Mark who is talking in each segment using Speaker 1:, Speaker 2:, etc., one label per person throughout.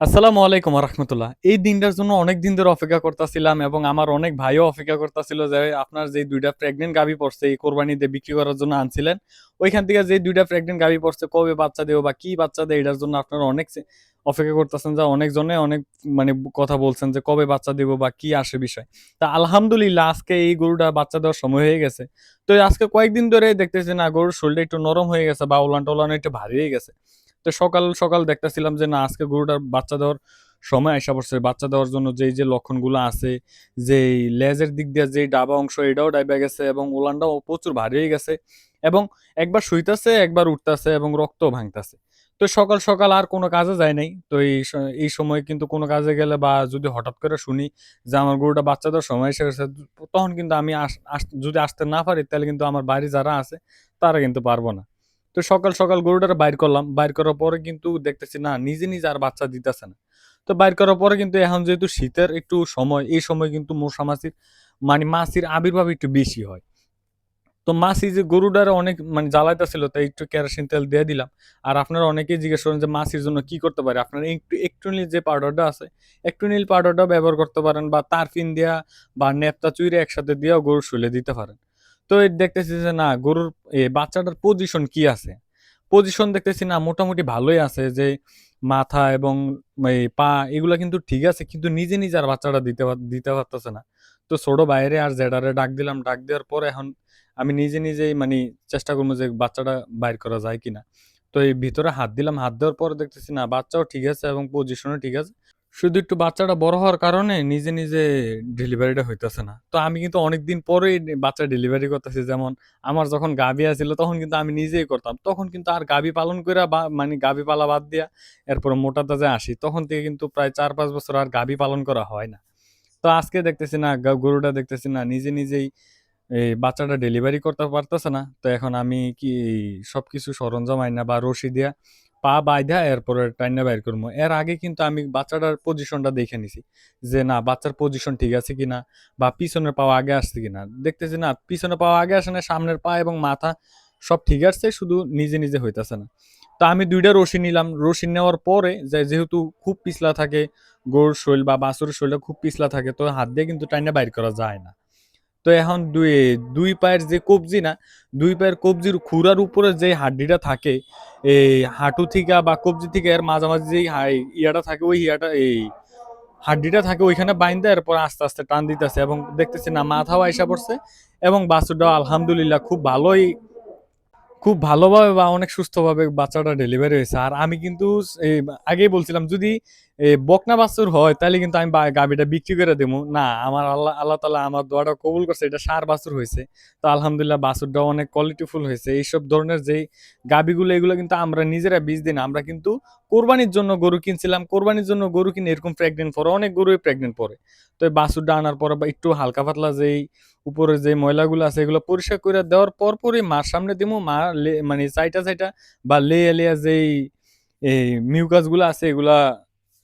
Speaker 1: আসসালামু আলাইকুম রহমতুল্লাহ এই দিনটার জন্য অনেক দিন ধরে অপেক্ষা করতেছিলাম এবং আমার অনেক ভাইও অপেক্ষা করতেছিল যে আপনার যে দুইটা প্রেগনেন্ট গাভি পড়ছে এই কোরবানিতে বিক্রি করার জন্য আনছিলেন। ওইখান থেকে যে দুইটা প্রেগনেন্ট গাভি পড়ছে কবে বাচ্চা দেবো বা কি বাচ্চা দেয়, এটার জন্য আপনারা অনেক অপেক্ষা করতেছেন যে অনেকজনে অনেক মানে কথা বলছেন যে কবে বাচ্চা দেবো বা কি আসে বিষয়। তা আলহামদুলিল্লাহ আজকে এই গরুটা বাচ্চা দেওয়ার সময় হয়ে গেছে। তো আজকে কয়েকদিন ধরে দেখতেছি না, গরুর শরীরটা একটু নরম হয়ে গেছে বা ওলান টোলান একটু ভারী হয়ে গেছে। তো সকাল সকাল দেখতেছিলাম যে না, আজকে গরুটার বাচ্চা দেওয়ার সময় আসা পড়ছে। বাচ্চা দেওয়ার জন্য যেই, যে লক্ষণগুলো আছে যে লেজের দিক দিয়ে যে ডাবা অংশ, এটাও ডাইবা গেছে এবং ওলানটাও প্রচুর ভারী হয়ে গেছে এবং একবার শুইতাছে, একবার উঠতাছে এবং রক্ত ভাঙতেছে। তো সকাল সকাল আর কোনো কাজে যায় নাই। তো এই এই সময় কিন্তু কোনো কাজে গেলে বা যদি হঠাৎ করে শুনি যে আমার গরুটা বাচ্চা দেওয়ার সময় এসে গেছে, তখন কিন্তু আমি যদি আসতে না পারি, তাহলে কিন্তু আমার বাড়ি যারা আছে, তারা কিন্তু পারব না। তো সকাল সকাল গরুটার বাইর করলাম। বাইর করার পরে কিন্তু দেখতেছি, না, নিজে নিজে আর বাচ্চা দিতেছে না। তো বাইর করার পরে কিন্তু এখন যেহেতু শীতের একটু সময়, এই সময় কিন্তু মশা মাছির মানে মাছির আবির্ভাব একটু বেশি হয়। তো মাছি যে গরুটারে অনেক মানে জ্বালাইতেছিল, তাই একটু কেরোসিন তেল দিয়ে দিলাম। আর আপনারা অনেকেই জিজ্ঞেস করেন যে মাছির জন্য কি করতে পারে? আপনারা একটু একটুনিল যে পাউডারটা আছে একটুনিল পাউডারটা ব্যবহার করতে পারেন বা তারফিন দেওয়া বা নেপটা চুইরে একসাথে দিয়েও গরু শুলে দিতে পারেন। তো দেখতেছি যে না, গরুর বাচ্চাটার পজিশন কি আছে? পজিশন দেখতেছি না, মোটামুটি ভালোই আছে যে মাথা এবং পা এগুলা কিন্তু ঠিক আছে, কিন্তু নিজে নিজে আর বাচ্চাটা দিতে দিতে পারতেছে না। তো ছোট বাইরে আর জেডারে ডাক দিলাম, ডাক দেওয়ার পরে এখন আমি নিজে নিজেই মানে চেষ্টা করব যে বাচ্চাটা বাইর করা যায় কিনা। তো এই ভিতরে হাত দিলাম, হাত দেওয়ার পরে দেখতেছি না, বাচ্চাও ঠিক আছে এবং পজিশনও ঠিক আছে। শুধু একটু বাচ্চাটা বড় হওয়ার কারণে নিজে নিজে ডেলিভারিটা হইতেছে না। তো আমি কিন্তু অনেকদিন পরেই বাচ্চা ডেলিভারি করতেছি। যেমন আমার যখন গাভী আছিল, তখন কিন্তু আমি নিজেই করতাম। তখন কিন্তু আর গাভী পালন করে বা মানে গাভী পালা বাদ দিয়া এরপর মোটা তাজা আসি। তখন থেকে কিন্তু প্রায় চার পাঁচ বছর আর গাভী পালন করা হয় না। তো আজকে দেখতেছি না গরুটা দেখতেছি না, নিজে নিজেই এই বাচ্চাটা ডেলিভারি করতে পারতেছে না। তো এখন আমি কি সবকিছু সরঞ্জাম আইনা বা রশি দিয়া পা বাইধা, এরপরে টাইনা বাইর করব এর আগে কিন্তু আমি বাচ্চাটার পজিশনটা দেখে নিছি যে, না, বাচ্চার পজিশন ঠিক আছে কিনা বা পিছনের পাওয়া আগে আসছে কিনা? দেখতেছি, না, পিছনের পাওয়া আগে আসে না সামনের পা এবং মাথা সব ঠিক আছে, শুধু নিজে নিজে হইতাছে না। তো আমি দুইটা রশি নিলাম। রশি নেওয়ার পরে যেহেতু খুব পিছলা থাকে, গরুর শৈল বা বাছুরের শৈলটা খুব পিছলা থাকে, তো হাত দিয়ে কিন্তু টাইনা বাইর করা যায় না। তো এখন দুই দুই পায়ের যে কবজি না, দুই পায়ের কবজির খুরার উপরে যে হাড্ডিটা থাকে, এই হাঁটু থেকে বা কবজি থেকে এর মাঝামাঝি যে ইয়াটা থাকে, ওই ইয়াটা, এই হাড্ডিটা থাকে, ওইখানে বাইন্দা এরপর আস্তে আস্তে টান দিতেছে এবং দেখতেছি না, মাথাও আইসা পড়ছে এবং বাছুরটাও আলহামদুলিল্লাহ খুব ভালোই, খুব ভালোভাবে বা অনেক সুস্থভাবে বাচ্চাটা ডেলিভারি হয়েছে। আর আমি কিন্তু আগেই বলছিলাম, যদি বকনা বাছুর হয় তাহলে কিন্তু আমি গাভীটা বিক্রি করে দেবো না, আমার আল্লাহ আল্লাহ তালা আমার দোয়াটা কবুল করছে, এটা সার বাছুর হয়েছে। তো আলহামদুলিল্লাহ বাছুরটাও অনেক কোয়ালিটিফুল হয়েছে। এইসব ধরনের যেই গাভীগুলো, এগুলো কিন্তু আমরা নিজেরা বীজ দিই না, আমরা কিন্তু কোরবানির জন্য গরু কিনছিলাম। কোরবানির জন্য গরু কিনে এরকম প্রেগনেন্ট পরে, অনেক গরুই প্রেগনেন্ট পরে। তো এই বাছুরটা আনার পরে বা একটু হালকা পাতলা যেই উপরে যে ময়লাগুলো আছে, এগুলো পরিষ্কার করে দেওয়ার পর পরই মার সামনে দিমু। মা মানে চাইটা চাইটা বা লেয়া লেয়া যেই এই মিউকাসগুলো আছে, এগুলা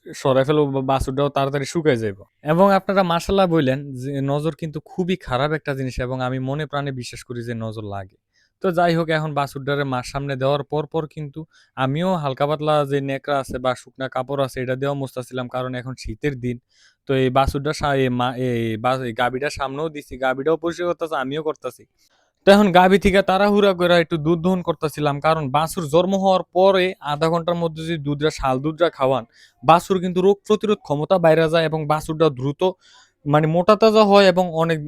Speaker 1: সরাই ফেলব, বা বাছুরটাও তাড়াতাড়ি শুকায় যাইব। এবং আপনারা মাসাল্লাহ বললেন যে, নজর কিন্তু খুবই খারাপ একটা জিনিস এবং আমি মনে প্রাণে বিশ্বাস করি যে, নজর লাগে। তো যাই হোক, এখন বাছুরটারে মার সামনে দেওয়ার পর পর কিন্তু আমিও হালকা পাতলা যে নেকড়া আছে বা শুকনা কাপড় আছে, এটা দেওয়া মুস্তাছিলাম। কারণ এখন শীতের দিন, তো এই বাছুরটা এই গাভীটার সামনেও দিছি, গাভীটাও পরিষ্কার করতেছে, আমিও করতেছি। তো এখন গাভী থেকে তাড়াহুড়া করে একটু দুধ দহন করতেছিলাম, কারণ বাছুর জন্ম হওয়ার পরে আধা ঘণ্টার মধ্যে যদি দুধরা শাল দুধরা খাওয়ান, বাছুর কিন্তু রোগ প্রতিরোধ ক্ষমতা বাইরে যায় এবং বাছুরটা দ্রুত মানে মোটা তাজা হয় এবং অনেক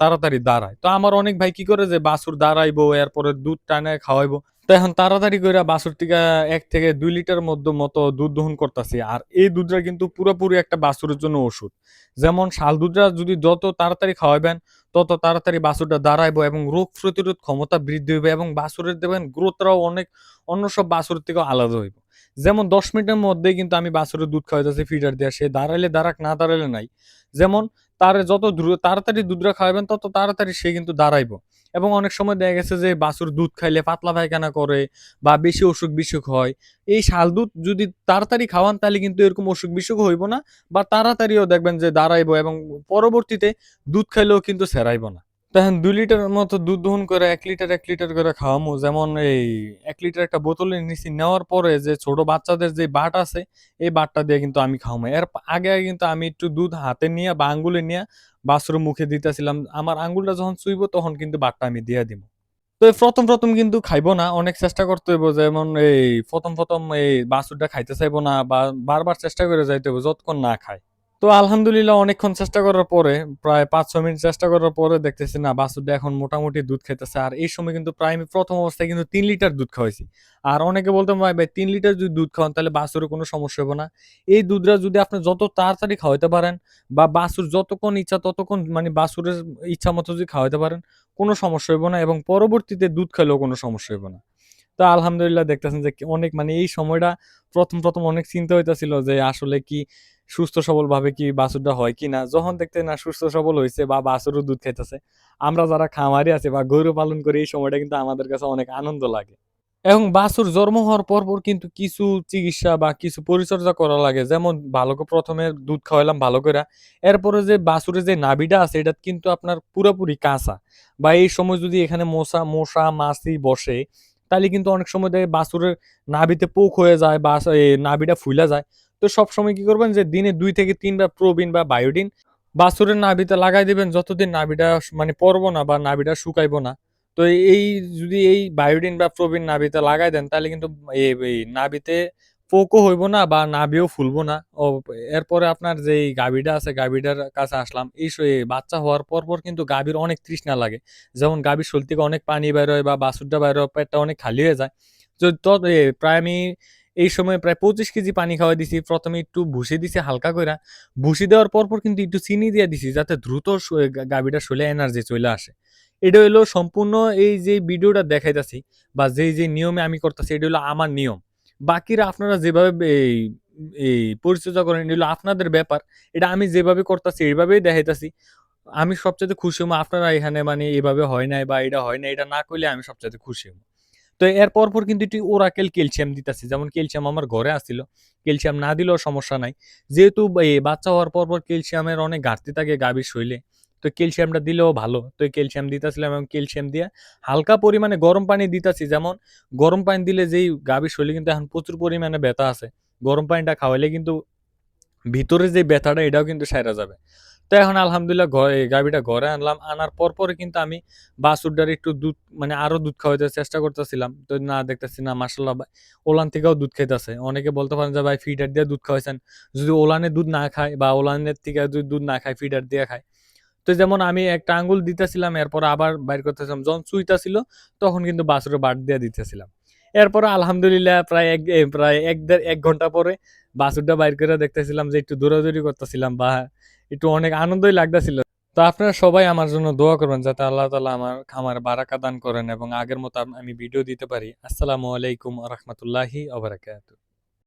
Speaker 1: তাড়াতাড়ি দাঁড়ায়। তো আমার অনেক ভাই কি করে যে বাছুর দাঁড়াইবো, এরপরে দুধ টানে খাওয়াইবো। তো এখন তাড়াতাড়ি করে বাছুর থেকে এক থেকে দুই লিটার মধ্যে মতো দুধ দহন করতেছি। আর এই দুধটা কিন্তু পুরোপুরি একটা বাছুরের জন্য ওষুধ। যেমন শাল দুধটা যদি যত তাড়াতাড়ি খাওয়াবেন তত তাড়াতাড়ি বাছুরটা দাঁড়াইব এবং রোগ প্রতিরোধ ক্ষমতা বৃদ্ধি হইবে এবং বাছুরের দেবেন গ্রোথটাও অনেক, অন্য সব বাছুরের থেকেও আলাদা হইব। যেমন দশ মিনিটের মধ্যেই কিন্তু আমি বাছুরের দুধ খাওয়াইতেছি, ফিডার দেওয়া সে দাঁড়াইলে দাঁড়াক, না দাঁড়াইলে নাই। যেমন তার যত দ্রুত, তাড়াতাড়ি দুধটা খাওয়াবেন তত তাড়াতাড়ি সে কিন্তু দাঁড়াইবো। এবং অনেক সময় দেখা গেছে যে বাছুর দুধ খাইলে পাতলা পায়খানা করে বা বেশি অসুখ বিসুখ হয়। এই শাল দুধ যদি তাড়াতাড়ি খাওয়ান তাহলে কিন্তু এরকম অসুখ বিসুখ হইব না বা তাড়াতাড়িও দেখবেন যে দাঁড়াইব এবং পরবর্তীতে দুধ খাইলেও কিন্তু সেরাইব না। তখন ২ লিটার মতো দুধ দহন করে এক লিটার, এক লিটার করে খাওয়ামু। যেমন এই এক লিটার একটা বোতলে নিছি। নেওয়ার পরে যে ছোট বাচ্চাদের যে বাট আছে, এই বাটটা দিয়ে কিন্তু আমি খাওয়ামু। এর আগে, কিন্তু আমি একটু দুধ হাতে নিয়া বা আঙ্গুলে নিয়া বাছুরের মুখে দিতেছিলাম। আমার আঙ্গুলটা যখন চুইব তখন কিন্তু বাটটা আমি দিয়া দিমু। তো এই ১ম, ১ম কিন্তু খাইবো না। অনেক চেষ্টা করতে হইব। যেমন এই ১ম, ১ম এই বাছুরটা খাইতে চাইব না বা বারবার চেষ্টা করে যাইতে হইব যতক্ষণ না খায়। তো আলহামদুলিল্লাহ অনেকক্ষণ চেষ্টা করার পরে প্রায় ৫-৬ মিনিট চেষ্টা করার পরে দেখতেছি না বাছুরটা এখন মোটামুটি দুধ খাইতেছে। আর এই সময় কিন্তু প্রায় আমি প্রথম অবস্থায় কিন্তু তিন লিটার দুধ খাওয়াইছি। আর অনেকে বলতো ভাই, ভাই তিন লিটার যদি দুধ খাওয়ান তাহলে বাছুরের কোনো সমস্যা হবে না। এই দুধটা যদি আপনি যত তাড়াতাড়ি খাওয়াইতে পারেন বা বাছুর যতক্ষণ ইচ্ছা ততক্ষণ মানে বাছুরের ইচ্ছা মতো যদি খাওয়াইতে পারেন, কোনো সমস্যা হইব না এবং পরবর্তীতে দুধ খাইলেও কোনো সমস্যা হইব না। তো আলহামদুলিল্লাহ দেখতেছেন যে অনেক মানে এই সময়টা ১ম, ১ম অনেক চিন্তা হইতাছিল যে আসলে কি সুস্থ সবলভাবে কি বাছুরটা হয় কিনা? যখন দেখতেছি না সুস্থ সবল হয়েছে বা বাছুরও দুধ খাইতেছে, আমরা যারা খামারি আছি বা গরু পালন করি এই সময়টা কিন্তু আমাদের কাছে অনেক আনন্দ লাগে। এবং বাছুর জন্ম হওয়ার পর, পর কিন্তু কিছু চিকিৎসা বা কিছু পরিচর্যা করা লাগে। যেমন ভালো করে ১ম এ দুধ খাওয়াইলাম ভালো কইরা। এরপরে যে বাছুরের যে নাভিটা আছে এটা কিন্তু আপনার পুরোপুরি কাঁচা। বা এই সময় যদি এখানে মশা মশা, মাছি বসে তাহলে কিন্তু অনেক সময় দেখে বাছুরের নাভিতে পোক হয়ে যায় বা নাভিটা ফুইলা যায়। তো সবসময় কি করবেন যে দিনে দুই থেকে ৩ বার প্রোবিন বা বায়োডিন বাছুরের নাভিতে লাগাই দিবেন যতদিন নাভিটা মানে পড়ব না বা নাভিটা শুকাইবো না। তো এই যদি এই বায়োডিন বা প্রোবিন নাভিতে লাগাই দেন তাহলে কিন্তু এই নাভিতে পোকও হইব না বা নাভিও ফুলবো না। ও এরপরে আপনার যেই গাভীটা আছে গাভীটার কাছে আসলাম। এই বাচ্চা হওয়ার পর, পর কিন্তু গাভীর অনেক তৃষ্ণা লাগে। যেমন গাভীর শরীর থেকে অনেক পানি বের হয় বা বাছুরটা বের হয়, পেটটা অনেক খালি হয়ে যায়। ত প্রায় আমি এই সময় প্রায় ২৫ কেজি পানি খাওয়াই দিছি। প্রথমে একটু ভুসি দিছি হালকা কইরা। ভুসি দেওয়ার পর, পর কিন্তু একটু চিনি দিয়া দিছি যাতে দ্রুত স গা গাভীটার শরীলে এনার্জি চলে আসে। এটা হইল সম্পূর্ণ এই যে ভিডিওটা দেখাইতাছি বা যেই, যেই নিয়মে আমি করতাছি এটা হইল আমার নিয়ম। বাকিরা আপনারা যেভাবে এই এই পরিচর্যা করেন হইল আপনাদের ব্যাপার। এটা আমি যেভাবে করতাছি এইভাবেই দেখাইতেছি আমি সবচেয়ে খুশি হমু আপনারা এখানে মানে এভাবে হয় নাই বা এটা হয় নাই এটা না কইলে আমি সবচেয়ে খুশি হমু। তো এর পর, পর কিন্তু একটু ওরাকেল ক্যালসিয়াম দিতাছি। যেমন ক্যালসিয়াম আমার ঘরে আছিল। ক্যালসিয়াম না দিলেও সমস্যা নাই। যেহেতু বাচ্চা হওয়ার পর, পর ক্যালসিয়ামের অনেক ঘাটতি থাকে গাভীর শরীলে। তো ক্যালসিয়ামটা দিলেও ভালো। তো ক্যালসিয়াম দিতাছিলাম এবং ক্যালসিয়াম দিয়ে হালকা পরিমাণে গরম পানি দিতাছি। যেমন গরম পানি দিলে যেই গাভীর শরীলে কিন্তু এখন প্রচুর পরিমাণে ব্যথা আছে। গরম পানিটা খাওয়াইলে কিন্তু ভিতরে যে ব্যথাটা এটাও কিন্তু সাইরা যাবে। তো এখন আলহামদুলিল্লাহ ঘ এই গাভীটা ঘরে আনলাম। আনার পর, পরে কিন্তু আমি বাছুরটার একটু দুধ মানে আরও দুধ খাওয়াইতে চেষ্টা করতেছিলাম। তো না দেখতেছি না মাশাআল্লাহ বা ওলান থেকেও দুধ খাইতেছে। অনেকে বলতে পারেন যে ভাই ফিডার দিয়ে দুধ খাওয়াইছেন। যদি ওলানে দুধ না খায় বা ওলানের থেকে যদি দুধ না খায় ফিডার দিয়ে খায়। তো যেমন আমি একটা আঙ্গুল দিতেছিলাম এরপর আবার বাইর করতেছিলাম। যখন চুইতাছিল তখন কিন্তু বাছুরের বাট দিয়া দিতেছিলাম। এরপরে আলহামদুলিল্লাহ প্রায় এক প্রায় এক দেড়, এক ঘণ্টা পরে বাসুরটা বাইর করে দেখতেছিলাম যে একটু দৌড়াদৌড়ি করতেছিলাম বা একটু অনেক আনন্দই লাগতেছিল। তো আপনারা সবাই আমার জন্য দোয়া করবেন যাতে আল্লাহ তালা আমার খামার বারাকা দান করেন এবং আগের মতো আমি ভিডিও দিতে পারি। আসসালামু আলাইকুম রহমতুল্লাহি বারাকাতুহু।